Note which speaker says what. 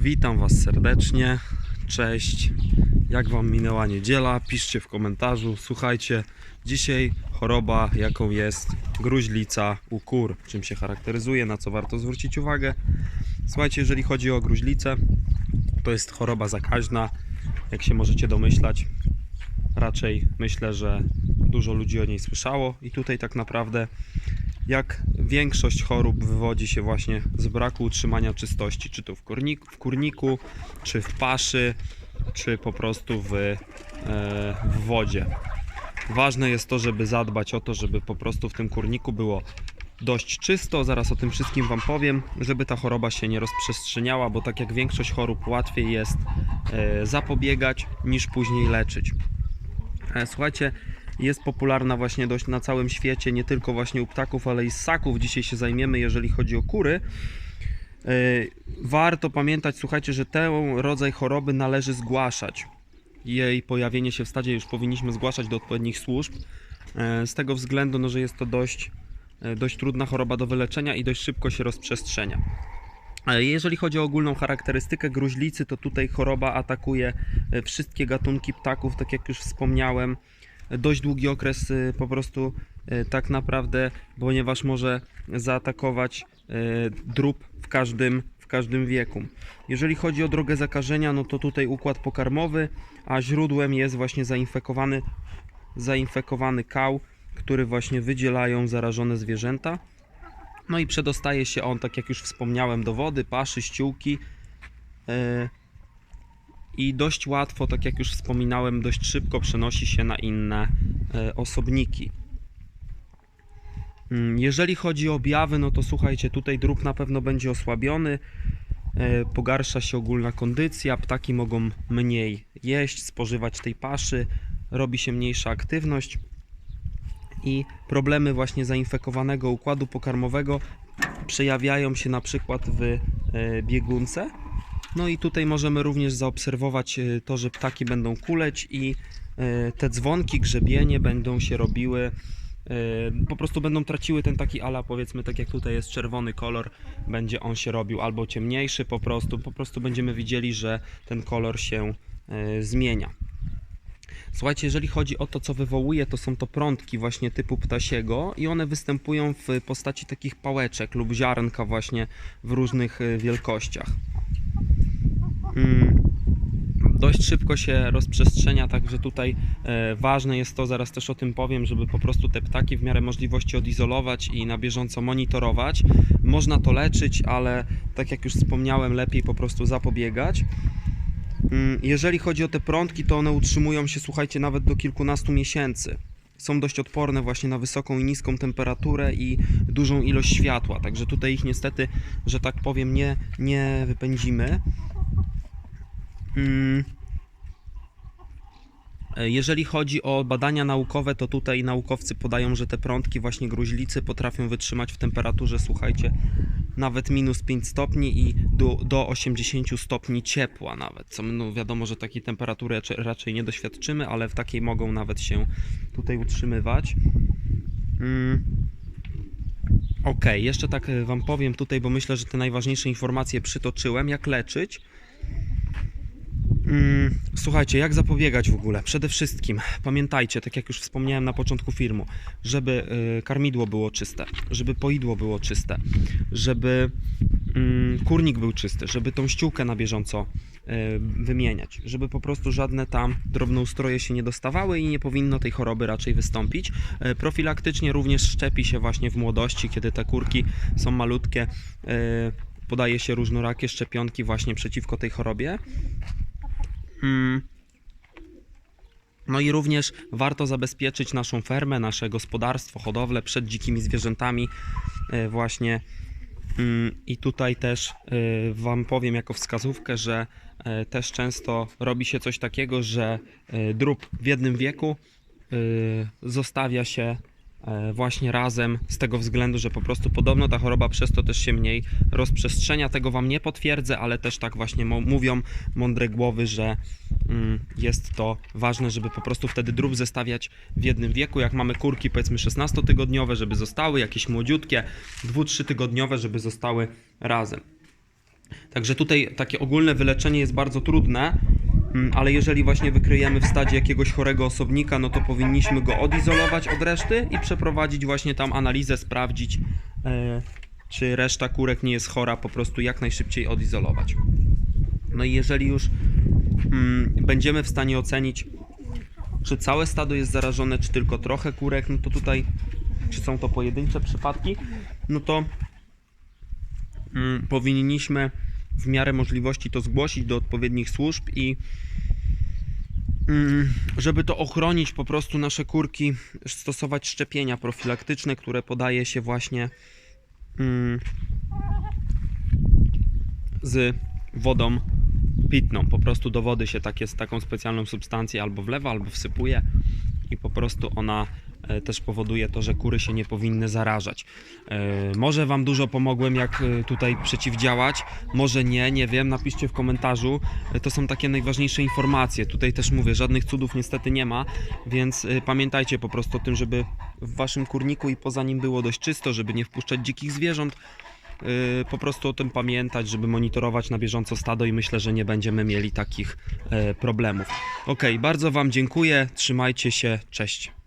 Speaker 1: Witam Was serdecznie. Cześć. Jak Wam minęła niedziela? Piszcie w komentarzu. Słuchajcie, dzisiaj choroba, jaką jest gruźlica u kur. Czym się charakteryzuje, na co warto zwrócić uwagę. Słuchajcie, jeżeli chodzi o gruźlicę, to jest choroba zakaźna. Jak się możecie domyślać, raczej myślę, że dużo ludzi o niej słyszało i tutaj tak naprawdę jak większość chorób wywodzi się właśnie z braku utrzymania czystości, czy to w kurniku, w kurniku czy w paszy, czy po prostu w, e, w wodzie. Ważne jest to, żeby zadbać o to, żeby po prostu w tym kurniku było dość czysto. Zaraz o tym wszystkim Wam powiem, żeby ta choroba się nie rozprzestrzeniała, bo tak jak większość chorób łatwiej jest e, zapobiegać niż później leczyć. E, Słuchajcie, jest popularna właśnie dość na całym świecie, nie tylko właśnie u ptaków, ale i ssaków. Dzisiaj się zajmiemy, jeżeli chodzi o kury. E, Warto pamiętać, słuchajcie, że ten rodzaj choroby należy zgłaszać. Jej pojawienie się w stadzie już powinniśmy zgłaszać do odpowiednich służb. e, Z tego względu, no, że jest to dość, e, dość trudna choroba do wyleczenia i dość szybko się rozprzestrzenia. Jeżeli chodzi o ogólną charakterystykę gruźlicy, to tutaj choroba atakuje wszystkie gatunki ptaków, tak jak już wspomniałem. Dość długi okres e, po prostu e, tak naprawdę, ponieważ może zaatakować e, drób w każdym, w każdym wieku. Jeżeli chodzi o drogę zakażenia, no to tutaj układ pokarmowy, a źródłem jest właśnie zainfekowany, zainfekowany kał, który właśnie wydzielają zarażone zwierzęta. No i przedostaje się on, tak jak już wspomniałem, do wody, paszy, ściółki. I dość łatwo, tak jak już wspominałem, dość szybko przenosi się na inne e, osobniki. Mm, Jeżeli chodzi o objawy, no to słuchajcie, tutaj drób na pewno będzie osłabiony, e, pogarsza się ogólna kondycja, ptaki mogą mniej jeść, spożywać tej paszy, robi się mniejsza aktywność i problemy właśnie zainfekowanego układu pokarmowego przejawiają się na przykład w e, biegunce. No i tutaj możemy również zaobserwować e, to, że ptaki będą kuleć i e, te dzwonki, grzebienie będą się robiły, e, po prostu będą traciły ten taki ala, powiedzmy tak jak tutaj jest czerwony kolor, będzie on się robił albo ciemniejszy po prostu, po prostu będziemy widzieli, że ten kolor się zmienia. Słuchajcie, jeżeli chodzi o to, co wywołuje, to są to prądki właśnie typu ptasiego i one występują w postaci takich pałeczek lub ziarnka właśnie w różnych wielkościach. Mm, Dość szybko się rozprzestrzenia, także tutaj e, ważne jest to, zaraz też o tym powiem, żeby po prostu te ptaki w miarę możliwości odizolować i na bieżąco monitorować. Można to leczyć, ale tak jak już wspomniałem, lepiej po prostu zapobiegać. Mm, Jeżeli chodzi o te prądki, to one utrzymują się, słuchajcie, nawet do kilkunastu miesięcy. Są dość odporne właśnie na wysoką i niską temperaturę i dużą ilość światła, także tutaj ich niestety, że tak powiem, nie, nie wypędzimy. Mm. E, Jeżeli chodzi o badania naukowe, to tutaj naukowcy podają, że te prądki właśnie gruźlicy potrafią wytrzymać w temperaturze, słuchajcie, nawet minus 5 stopni i do, do 80 stopni ciepła nawet. Co no wiadomo, że takiej temperatury raczej- nie doświadczymy, ale w takiej mogą nawet się tutaj utrzymywać. Mm. Ok, jeszcze tak e, Wam powiem tutaj, bo myślę, że te najważniejsze informacje przytoczyłem. Jak leczyć? Mm, Słuchajcie, jak zapobiegać w ogóle? Przede wszystkim pamiętajcie, tak jak już wspomniałem na początku filmu, żeby y, karmidło było czyste, żeby poidło było czyste, żeby mm, kurnik był czysty, żeby tą ściółkę na bieżąco y, wymieniać, żeby po prostu żadne tam drobnoustroje się nie dostawały i nie powinno tej choroby raczej wystąpić. Y, Profilaktycznie również szczepi się właśnie w młodości, kiedy te kurki są malutkie, podaje się różnorakie szczepionki właśnie przeciwko tej chorobie. Mm. No i również warto zabezpieczyć naszą fermę, nasze gospodarstwo, hodowlę przed dzikimi zwierzętami e, właśnie. Mm, I tutaj też e, Wam powiem jako wskazówkę, że e, też często robi się coś takiego, że drób w jednym wieku zostawia się właśnie razem z tego względu, że po prostu podobno ta choroba przez to też się mniej rozprzestrzenia. Tego Wam nie potwierdzę, ale też tak właśnie mówią mądre głowy, że mm, jest to ważne, żeby po prostu wtedy drób zestawiać w jednym wieku. Jak mamy kurki powiedzmy 16-tygodniowe, żeby zostały, jakieś młodziutkie 2-3 tygodniowe, żeby zostały razem. Także tutaj takie ogólne wyleczenie jest bardzo trudne, ale jeżeli właśnie wykryjemy w stadzie jakiegoś chorego osobnika, no to powinniśmy go odizolować od reszty i przeprowadzić właśnie tam analizę, sprawdzić, e, czy reszta kurek nie jest chora, po prostu jak najszybciej odizolować. No i jeżeli już mm, będziemy w stanie ocenić, czy całe stado jest zarażone, czy tylko trochę kurek, no to tutaj, czy są to pojedyncze przypadki, no to mm, powinniśmy w miarę możliwości to zgłosić do odpowiednich służb i mm, żeby to ochronić po prostu nasze kurki, stosować szczepienia profilaktyczne, które podaje się właśnie mm, z wodą pitną. Po prostu do wody się takie, taką specjalną substancję albo wlewa, albo wsypuje i po prostu ona też powoduje to, że kury się nie powinny zarażać. E, Może Wam dużo pomogłem, jak e, tutaj przeciwdziałać, może nie, nie wiem, napiszcie w komentarzu. E, To są takie najważniejsze informacje. Tutaj też mówię, żadnych cudów niestety nie ma, więc e, pamiętajcie po prostu o tym, żeby w Waszym kurniku i poza nim było dość czysto, żeby nie wpuszczać dzikich zwierząt. Po prostu o tym pamiętać, żeby monitorować na bieżąco stado i myślę, że nie będziemy mieli takich e, problemów. Ok, bardzo Wam dziękuję, trzymajcie się, cześć.